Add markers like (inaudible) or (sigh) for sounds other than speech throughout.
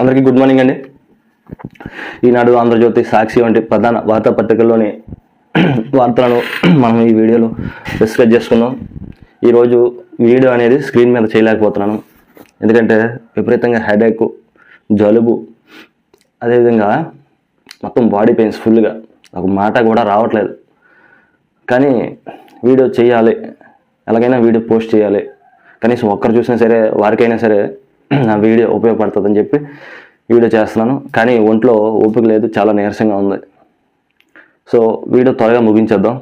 అందరికీ good morning అండి. ఈనాడు ఆంధ్రజ్యోతి సాక్షి వంటి ప్రధాన వార్తాపత్రికల్లోని (clears throat) వార్తలను మనం ఈ వీడియోలో డిస్కస్ చేసుకుందాం ఈరోజు వీడియో అనేది స్క్రీన్ మీద చేయలేకపోతున్నాను. ఎందుకంటే విపరీతంగా హెడేక్ జలుబు అదేవిధంగా మొత్తం బాడీ పెయిన్స్ ఫుల్గా. ఒక మాట కూడా రావట్లేదు. కానీ వీడియో చేయాలి. ఎలాగైనా వీడియో పోస్ట్ చేయాలి. కనీసం ఒక్కరు చూసినా సరే వారికైనా సరే నా వీడియో ఉపయోగపడుతుందని చెప్పి వీడియో చేస్తున్నాను. కానీ ఒంట్లో ఓపిక లేదు చాలా నీరసంగా ఉంది. సో వీడియో త్వరగా ముగించేద్దాం.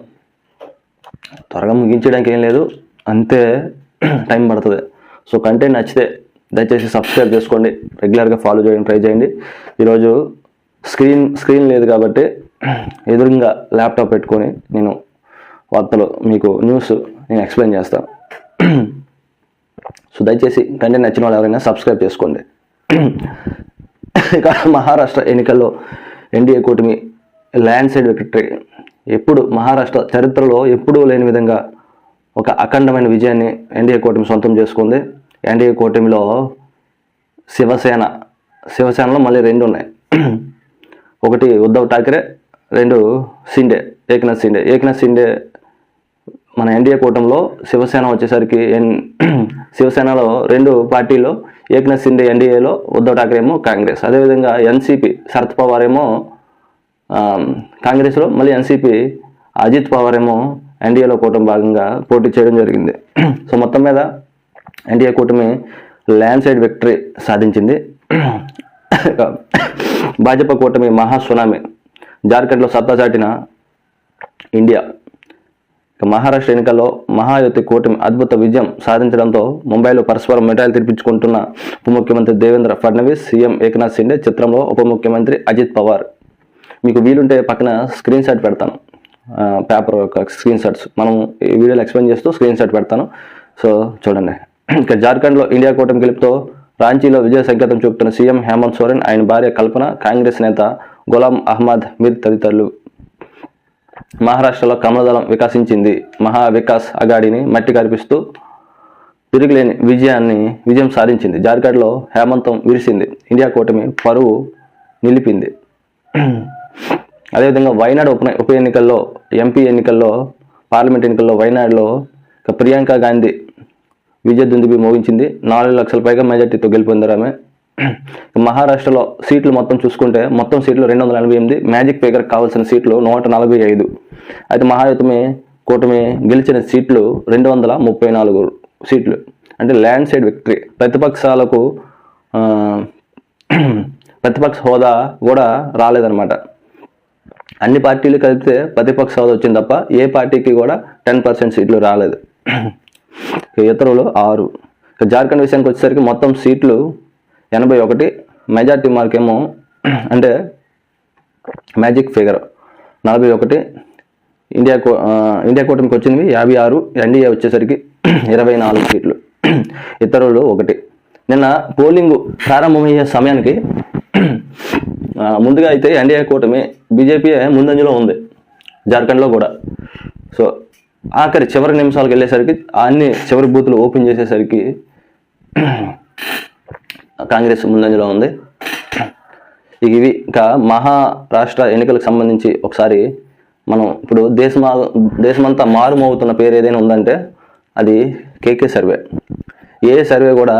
త్వరగా ముగించడానికి ఏం లేదు అంతే టైం పడుతుంది. సో కంటెంట్ నచ్చితే దయచేసి సబ్స్క్రైబ్ చేసుకోండి. రెగ్యులర్గా ఫాలో చేయడం ట్రై చేయండి. ఈరోజు స్క్రీన్ స్క్రీన్ లేదు కాబట్టి ఎదురుగా ల్యాప్టాప్ పెట్టుకొని నేను వార్తలు మీకు న్యూస్ నేను ఎక్స్ప్లెయిన్ చేస్తాను. సో దయచేసి కంటెంట్ నచ్చిన వాళ్ళు ఎవరైనా సబ్స్క్రైబ్ చేసుకోండి. ఇక మహారాష్ట్ర ఎన్నికల్లో ఎన్డీఏ కూటమి ల్యాండ్ సైడ్ విక్టరీ ఎప్పుడు మహారాష్ట్ర చరిత్రలో ఎప్పుడూ లేని విధంగా ఒక అఖండమైన విజయాన్ని ఎన్డీఏ కూటమి సొంతం చేసుకుంది. ఎన్డీఏ కూటమిలో శివసేన శివసేనలో మళ్ళీ రెండు ఉన్నాయి. ఒకటి ఉద్ధవ్ ఠాకరే రెండు సిండే ఏక్నాథ్ సిండే ఏక్నాథ్ సిండే మన ఎన్డీఏ కూటమిలో శివసేన వచ్చేసరికి ఎన్ (clears throat) శివసేనలో రెండు పార్టీలో ఏక్నాథ్ సిండే ఎన్డీఏలో ఉద్ధవ్ ఠాక్రే ఏమో కాంగ్రెస్. అదేవిధంగా ఎన్సీపీ శరత్ పవార్ ఏమో కాంగ్రెస్లో మళ్ళీ ఎన్సీపీ అజిత్ పవార్ ఏమో ఎన్డీఏలో కూటమి భాగంగా పోటీ చేయడం జరిగింది. (clears throat) సో మొత్తం మీద ఎన్డీఏ కూటమి ల్యాండ్ సైడ్ విక్టరీ సాధించింది. (clears throat) భాజపా కూటమి మహా సునామీ. జార్ఖండ్లో సత్తా చాటిన ఇండియా. మహారాష్ట్ర ఎన్నికల్లో మహాయుతి కూటమి అద్భుత విజయం సాధించడంతో ముంబైలో పరస్పరం మిఠాయిలు తెప్పించుకుంటున్న ఉప ముఖ్యమంత్రి దేవేంద్ర ఫడ్నవీస్ సీఎం ఏకనాథ్ సిండే చిత్రంలో ఉప ముఖ్యమంత్రి అజిత్ పవార్. మీకు వీలుంటే పక్కన స్క్రీన్ షాట్ పెడతాను. పేపర్ యొక్క స్క్రీన్ షాట్స్. మనం ఈ వీడియోలో ఎక్స్ప్లెయిన్ చేస్తూ స్క్రీన్ షాట్ పెడతాను. సో చూడండి. ఇక జార్ఖండ్లో ఇండియా కూటమి గెలుపుతో రాంచీలో విజయ సంకేతం చూపుతున్న సీఎం హేమంత్ సోరెన్ ఆయన భార్య కల్పన కాంగ్రెస్ నేత గులాం అహ్మద్ మీర్ తదితరులు. మహారాష్ట్రలో కమలదళం వికసించింది. మహా వికాస్ అగాడిని మట్టి కరిపిస్తూ తిరుగులేని విజయాన్ని విజయం సాధించింది. జార్ఖండ్లో హేమంతం విరిసింది. ఇండియా కూటమి పరువు నిలిపింది. అదేవిధంగా వైనాడు ఉప ఉప ఎన్నికల్లో ఎంపీ ఎన్నికల్లో పార్లమెంట్ ఎన్నికల్లో వైనాడులో ప్రియాంక గాంధీ విజయ దుందుబి మోగించింది. నాలుగు లక్షల పైగా మెజార్టీతో గెలుపొందారు ఆమె. (clears throat) మహారాష్ట్రలో సీట్లు మొత్తం చూసుకుంటే మొత్తం సీట్లు రెండు వందల ఎనభై ఎనిమిది మ్యాజిక్ ఫిగర్ కావాల్సిన సీట్లు నూట నలభై ఐదు. అయితే మహాయుతమే కూటమి గెలిచిన సీట్లు రెండు వందల ముప్పై నాలుగు సీట్లు. అంటే ల్యాండ్ సైడ్ విక్టరీ. ప్రతిపక్షాలకు (clears throat) ప్రతిపక్ష హోదా కూడా రాలేదన్నమాట. అన్ని పార్టీలు కలిపితే ప్రతిపక్ష హోదా వచ్చింది తప్ప ఏ పార్టీకి కూడా టెన్ పర్సెంట్ సీట్లు రాలేదు. (clears throat) ఇతరులు ఆరు. జార్ఖండ్ విషయానికి వచ్చేసరికి మొత్తం సీట్లు ఎనభై ఒకటి మెజార్టీ మార్క్ ఏమో (clears throat) అంటే మ్యాజిక్ ఫిగర్ నలభై ఒకటి ఇండియా ఇండియా కూటమికి వచ్చినవి యాభై ఆరు ఎన్డీఏ వచ్చేసరికి (clears throat) ఇరవై నాలుగు సీట్లు. (clears throat) ఇతరులు ఒకటి. నిన్న పోలింగ్ ప్రారంభమయ్యే సమయానికి ముందుగా అయితే ఎన్డీఏ కూటమి బీజేపీ ముందంజలో ఉంది. జార్ఖండ్లో కూడా. సో ఆఖరి చివరి నిమిషాలకు వెళ్ళేసరికి అన్ని చివరి బూతులు ఓపెన్ చేసేసరికి కాంగ్రెస్ ముందంజలో ఉంది. ఇక ఇవి ఇంకా మహారాష్ట్ర ఎన్నికలకు సంబంధించి ఒకసారి మనం ఇప్పుడు దేశమా దేశమంతా మారుమవుతున్న పేరు ఏదైనా ఉందంటే అది కేకే సర్వే. ఏ సర్వే కూడా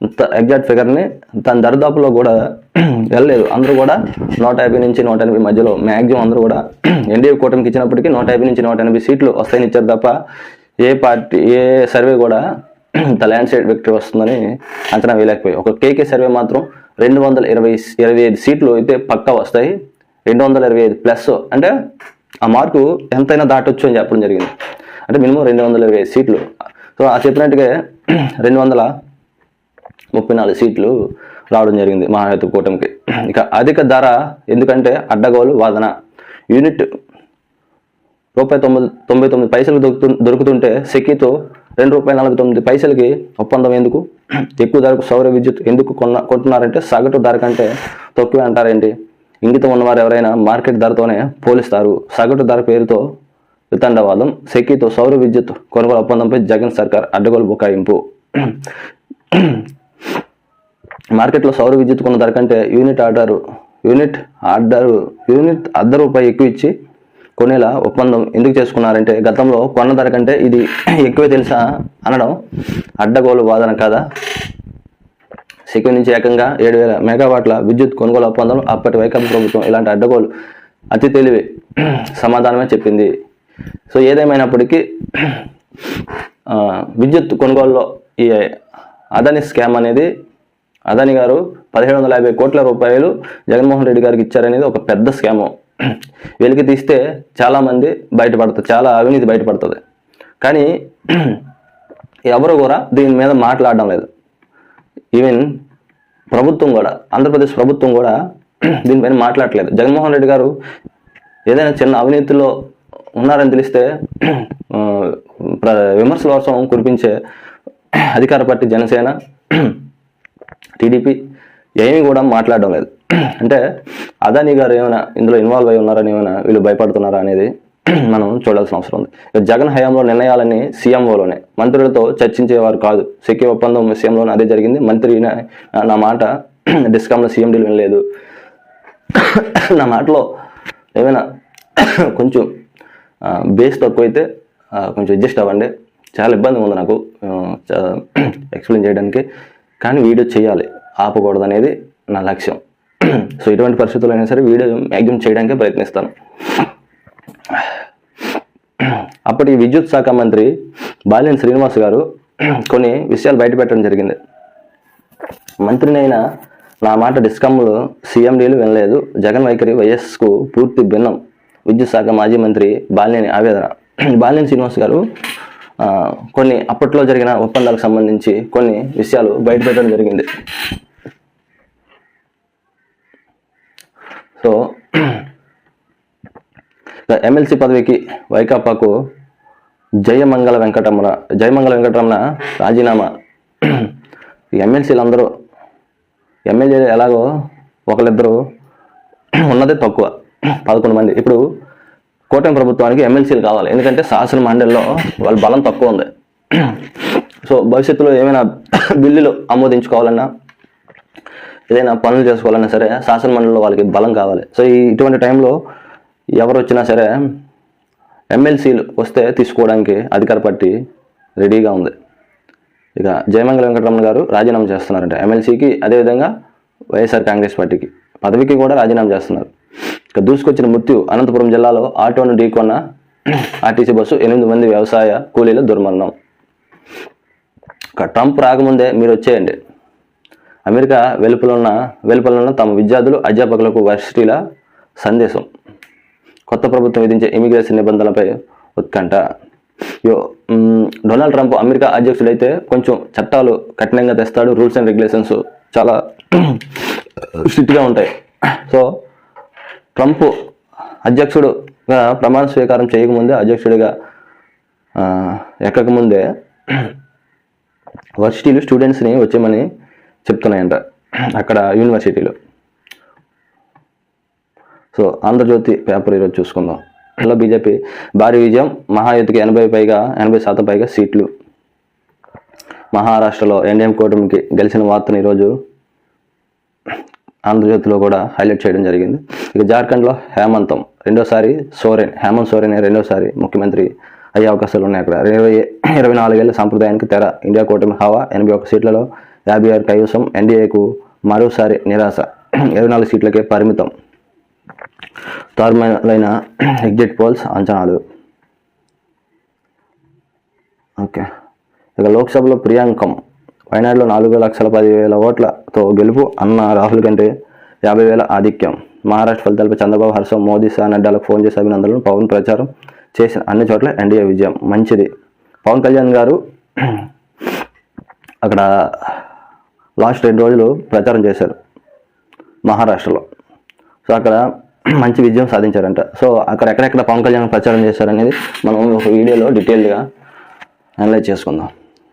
ఇంత ఎగ్జాక్ట్ ఫిగర్ని తన దరిదాపులో కూడా వెళ్ళలేదు. అందరూ కూడా నూట యాభై నుంచి నూట ఎనభై మధ్యలో మ్యాక్సిమం అందరూ కూడా ఎన్డీఏ కూటమికి ఇచ్చినప్పటికీ నూట యాభై నుంచి నూట ఎనభై సీట్లు వస్తాయని ఇచ్చారు తప్ప ఏ పార్టీ ఏ సర్వే కూడా (clears throat) ల్యాండ్ సైడ్ విక్టరీ వస్తుందని అంచనా వేయలేకపోయాయి ఒక కేకే సర్వే మాత్రం రెండు వందల ఇరవై ఇరవై ఐదు సీట్లు అయితే పక్కా వస్తాయి. రెండు వందల ఇరవై ఐదు ప్లస్ అంటే ఆ మార్కు ఎంతైనా దాటొచ్చు అని చెప్పడం జరిగింది. అంటే మినిమం రెండు వందల ఇరవై ఐదు సీట్లు. సో ఆ చెప్పినట్టుగా (clears throat) రెండు వందల ముప్పై నాలుగు సీట్లు రావడం జరిగింది మహాయుద్ధ కూటమికి. (clears throat) ఇక అధిక ధర ఎందుకంటే అడ్డగోలు వాదన. యూనిట్ రూపాయి తొమ్మిది తొంభై తొమ్మిది పైసలు దొరుకుతు దొరుకుతుంటే సెక్కితో రెండు రూపాయల నలభై తొమ్మిది పైసలకి ఒప్పందం ఎందుకు? ఎక్కువ ధరకు సౌర విద్యుత్ ఎందుకు కొన్న కొంటున్నారంటే సగటు ధర కంటే తక్కువే అంటారేంటి? ఇంగితం ఉన్నవారు ఎవరైనా మార్కెట్ ధరతోనే పోలిస్తారు. సగటు ధర పేరుతో వితండవాదం సెక్కితో సౌర విద్యుత్ కొనుగోలు ఒప్పందంపై జగన్ సర్కార్ అడ్డగోలు బుకాయింపు. మార్కెట్లో సౌర విద్యుత్ కొన్న ధర కంటే unit order unit order unit అర్ధ రూపాయి ఎక్కువ ఇచ్చి కొనేలా ఒప్పందం ఎందుకు చేసుకున్నారంటే గతంలో కొన్న ధర కంటే ఇది (clears throat) ఎక్కువే తెలుసా అనడం అడ్డగోలు వాదన కాదా? సిక్కు నుంచి ఏకంగా ఏడు వేల మెగావాట్ల విద్యుత్ కొనుగోలు ఒప్పందం అప్పటి వైకాపా ప్రభుత్వం ఇలాంటి అడ్డగోలు అతి తెలివి (clears throat) సమాధానమే చెప్పింది. సో ఏదేమైనప్పటికీ (clears throat) విద్యుత్ కొనుగోలులో ఈ అదాని స్కామ్ అనేది అదాని గారు పదిహేడు వందల యాభై కోట్ల రూపాయలు జగన్మోహన్ రెడ్డి గారికి ఇచ్చారనేది ఒక పెద్ద స్కాము. (clears throat) వెలికి తీస్తే చాలామంది బయటపడతారు చాలా అవినీతి బయటపడుతుంది. కానీ (clears throat) ఎవరు కూడా దీని మీద మాట్లాడడం లేదు. ఈవెన్ ప్రభుత్వం కూడా ఆంధ్రప్రదేశ్ ప్రభుత్వం కూడా (clears throat) దీనిపైన మాట్లాడలేదు జగన్మోహన్ రెడ్డి గారు ఏదైనా చిన్న అవినీతిలో ఉన్నారని తెలిస్తే ప్ర- విమర్శల వర్షం కురిపించే అధికార పార్టీ జనసేన టీడీపీ ఏమీ కూడా మాట్లాడడం లేదు. అంటే అదాని గారు ఏమైనా ఇందులో ఇన్వాల్వ్ అయి ఉన్నారని ఏమైనా వీళ్ళు భయపడుతున్నారా అనేది మనం చూడాల్సిన అవసరం ఉంది. జగన్ హయాంలో నిర్ణయాలన్నీ సీఎంఓలోనే. మంత్రులతో చర్చించేవారు కాదు. సెక్కి ఒప్పందం సీఎంలోనే అదే జరిగింది. మంత్రి నా- నా మాట డిస్కామ్లో సీఎం డీల్ వినలేదు. నా మాటలో ఏమైనా కొంచెం బేస్ తక్కువైతే కొంచెం అడ్జస్ట్ అవ్వండి. చాలా ఇబ్బందిగా ఉంది నాకు. ఎక్స్ప్లెయిన్ చేయడానికి. కానీ వీడియో చేయాలి. ఆపకూడదు అనేది నా లక్ష్యం. (clears throat) సో ఇటువంటి పరిస్థితులు అయినా సరే వీడియో మ్యాక్సిమం చేయడానికే ప్రయత్నిస్తాను. అప్పటి విద్యుత్ శాఖ మంత్రి బాలినేని శ్రీనివాస్ గారు (clears throat) కొన్ని విషయాలు బయటపెట్టడం జరిగింది. మంత్రినైనా నా మాట డిస్కమ్లు సీఎండీలు వినలేదు. జగన్ వైఖరి వైఎస్కు పూర్తి భిన్నం. విద్యుత్ శాఖ మాజీ మంత్రి బాలినేని ఆవేదన. (clears throat) బాలినేని శ్రీనివాస్ గారు కొన్ని అప్పట్లో జరిగిన ఒప్పందాలకు సంబంధించి కొన్ని విషయాలు బయటపెట్టడం జరిగింది. సో ఎమ్మెల్సీ పదవికి వైకాపాకు జయమంగళ వెంకటరమణ జయమంగళ వెంకటరమణ రాజీనామా. ఎమ్మెల్సీలు అందరూ ఎమ్మెల్యేలు ఎలాగో ఒకళ్ళిద్దరు ఉన్నదే తక్కువ పదకొండు మంది. ఇప్పుడు కూటమి ప్రభుత్వానికి ఎమ్మెల్సీలు కావాలి. ఎందుకంటే శాసన మండలిలో వాళ్ళ బలం తక్కువ ఉంది. సో భవిష్యత్తులో ఏమైనా బిల్లులు ఆమోదించుకోవాలన్నా ఏదైనా పనులు చేసుకోవాలన్నా సరే శాసన మండలిలో వాళ్ళకి బలం కావాలి. సో ఈ ఇటువంటి టైంలో ఎవరు వచ్చినా సరే ఎమ్మెల్సీలు వస్తే తీసుకోవడానికి అధికార పార్టీ రెడీగా ఉంది. ఇక జయమంగళ వెంకటరమణ గారు రాజీనామా చేస్తున్నారంట. ఎమ్మెల్సీకి అదేవిధంగా వైఎస్ఆర్ కాంగ్రెస్ పార్టీకి పదవికి కూడా రాజీనామా చేస్తున్నారు. ఇక దూసుకొచ్చిన మృత్యు అనంతపురం జిల్లాలో ఆటోను ఢీకొన్న ఆర్టీసీ బస్సు ఎనిమిది మంది వ్యవసాయ కూలీల దుర్మరణం. ఇక ట్రంప్ రాకముందే మీరు వచ్చేయండి. అమెరికా వెలుపలున్న వెలుపలున్న తమ విద్యార్థులు అధ్యాపకులకు వర్సిటీల సందేశం. కొత్త ప్రభుత్వం విధించే ఇమిగ్రేషన్ నిబంధనలపై ఉత్కంఠ. యో డొనాల్డ్ ట్రంప్ అమెరికా అధ్యక్షుడైతే కొంచెం చట్టాలు కఠినంగా తెస్తాడు. రూల్స్ అండ్ రెగ్యులేషన్స్ చాలా (clears throat) స్ట్రిక్ట్గా ఉంటాయి. సో ట్రంప్ అధ్యక్షుడుగా ప్రమాణ స్వీకారం చేయకముందే అధ్యక్షుడిగా ఎక్కకముందే వర్సిటీలు స్టూడెంట్స్ని వచ్చేమని చెప్తున్నాయంట అక్కడ యూనివర్సిటీలో. సో ఆంధ్రజ్యోతి పేపర్ ఈరోజు చూసుకుందాం. ఇలా బీజేపీ భారీ విజయం మహాయుతికి ఎనభై పైగా ఎనభై శాతం పైగా సీట్లు. మహారాష్ట్రలో ఎన్డీఎం కూటమికి గెలిచిన వార్తను ఈరోజు ఆంధ్రజ్యోతిలో కూడా హైలైట్ చేయడం జరిగింది. ఇక జార్ఖండ్లో హేమంతం రెండోసారి సోరెన్ హేమంత్ సోరెన్ రెండోసారి ముఖ్యమంత్రి అయ్యే అవకాశాలు ఉన్నాయి అక్కడ. ఇరవై ఇరవై నాలుగేళ్ళ సాంప్రదాయానికి తెర ఇండియా కూటమి హవా ఎనభై ఒక్క సీట్లలో యాభై ఆరు కైవసం ఎన్డీఏకు మరోసారి నిరాశ. ఇరవై నాలుగు సీట్లకే పరిమితం. తారుమైన ఎగ్జిట్ పోల్స్ అంచనాలు. ఓకే. ఇక లోక్సభలో ప్రియాంకం. వయనాడులో నాలుగు లక్షల పదివేల ఓట్లతో గెలుపు అన్న రాహుల్ కంటే యాభై వేల ఆధిక్యం. మహారాష్ట్ర ఫలితాలపై చంద్రబాబు హర్షం మోదీ షా నడ్డాలకు ఫోన్ చేసి అభినందనలు. పవన్ ప్రచారం చేసిన అన్ని చోట్ల ఎన్డీఏ విజయం. మంచిది. పవన్ కళ్యాణ్ గారు అక్కడ లాస్ట్ రెండు రోజులు ప్రచారం చేశారు మహారాష్ట్రలో. సో అక్కడ మంచి విజయం సాధించారంట. సో అక్కడ ఎక్కడెక్కడ పవన్ కళ్యాణ్ ప్రచారం చేశారనేది మనం ఒక వీడియోలో డీటెయిల్గా అనలైజ్ చేసుకుందాం.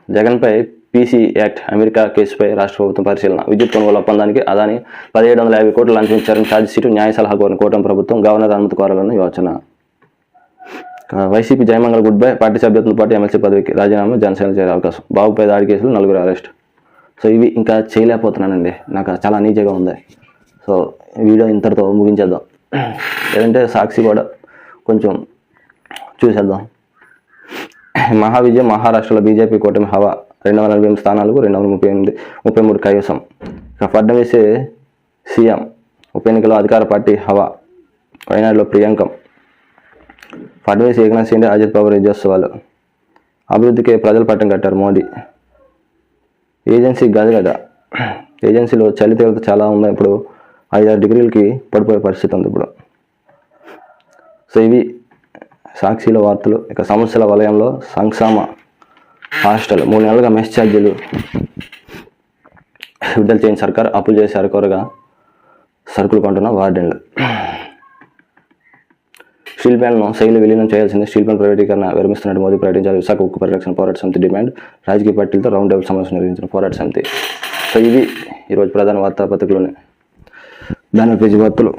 జగన్పై పీసీ యాక్ట్ అమెరికా కేసుపై రాష్ట్ర ప్రభుత్వం పరిశీలన. విద్యుత్ కొనుగోలు ఒప్పందానికి అదాని పదిహేడు వందల యాభై కోట్లు లంచించారని ఇచ్చారని న్యాయ సలహా కోరిన కూటమి ప్రభుత్వం గవర్నర్ అనుమతి కోరాలని యోచన. YCP Jayamangala good bye party సభ్యత్వంతో పాటు ఎమ్మెల్సీ పదవికి రాజీనామా జనసేన చేరే అవకాశం. బాబుపై దాడి కేసులు నలుగురు అరెస్ట్. సో ఇవి ఇంకా చేయలేకపోతున్నానండి. నాకు చాలా అనీజీగా ఉంది. సో వీడియో ఇంతటితో ముగించేద్దాం. లేదంటే సాక్షి కూడా కొంచెం చూసేద్దాం. మహావిజయం మహారాష్ట్రలో బీజేపీ కూటమి హవా రెండు వందల నలభై ఎనిమిది స్థానాలకు రెండు వందల ముప్పై ఎనిమిది ముప్పై మూడు కైవసం. ఇక ఫడ్నవీస్ సీఎం ఉప ఎన్నికలో అధికార పార్టీ హవా వయనాడులో ప్రియాంకం. ఫడ్నవీస్ ఏకనాథ్ షిండే అజిత్ పవార్ విజయోత్సవాలు అభివృద్ధికి ప్రజలు పట్టం కట్టారు మోదీ. ఏజెన్సీ గది కదా ఏజెన్సీలో చలి తీవ్రత చాలా ఉంది ఇప్పుడు? ఐదారు డిగ్రీలకి పడిపోయే పరిస్థితి ఉంది ఇప్పుడు. సో ఇవి సాక్షిల వార్తలు. ఇక సమస్యల వలయంలో సంక్షేమ హాస్టల్ మూడు నెలలుగా మెస్ ఛార్జీలు విడుదల చేయని సర్కార్ అప్పులు చేసి అరకొరగా సరుకులు కొంటున్న వార్డెన్లు. స్టీల్ ప్లాన్ను శైలి విలీనం చేయాల్సింది. స్టీల్ ప్లాన్ ప్రైవేటీకరణ విరమిస్తున్నట్టు మోదీ ప్రకటించారు. విశాఖ ఉక్కు పరిరక్షణ పోరాట సమితి డిమాండ్. రాజకీయ పార్టీలతో రౌండ్ టేబుల్ సమావేశం నిర్వహించిన పోరాట సమితి. సో ఇవి ఈరోజు ప్రధాన వార్తాపత్రికలోనే. దాని పేజీ వార్తలు.